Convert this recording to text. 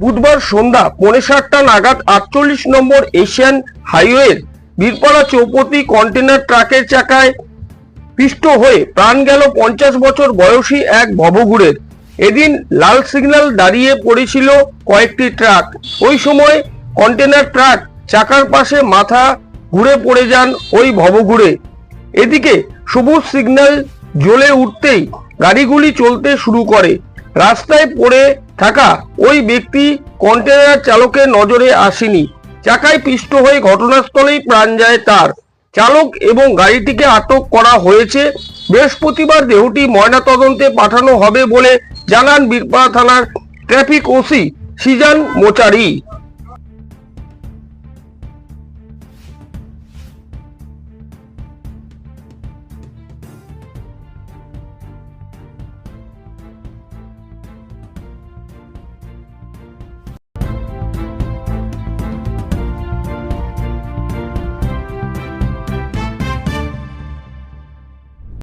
বুধবার সন্ধ্যা পৌনে সাতটা নাগাদ আটচল্লিশ নম্বর এশিয়ান হাইওয়ের বীরপাড়া চৌপতি কন্টেনার ট্রাকের চাকায় পিষ্ট হয়ে প্রাণ গেল পঞ্চাশ বছর বয়সী এক ভবঘুরের। এদিন লাল সিগন্যাল দাঁড়িয়ে পড়েছিল কয়েকটি ট্রাক। ওই সময় কন্টেনার ট্রাক চাকার পাশে মাথা ঘুরে পড়ে যান ওই ভবঘুরে। এদিকে সবুজ সিগন্যাল জ্বলে উঠতেই গাড়িগুলি চলতে শুরু করে। রাস্তায় পড়ে থাকা ওই ব্যক্তি কন্টেনার চালকের নজরে আসেনি। চাকায় পিষ্ট হয়ে ঘটনাস্থলেই প্রাণ যায় তার। চালক এবং গাড়িটিকে আটক করা হয়েছে। বৃহস্পতিবার দেহটি ময়নাতদন্তে পাঠানো হবে বলে জানান বীরপাড়া থানার ট্রাফিক ওসি সিজান মোচারি।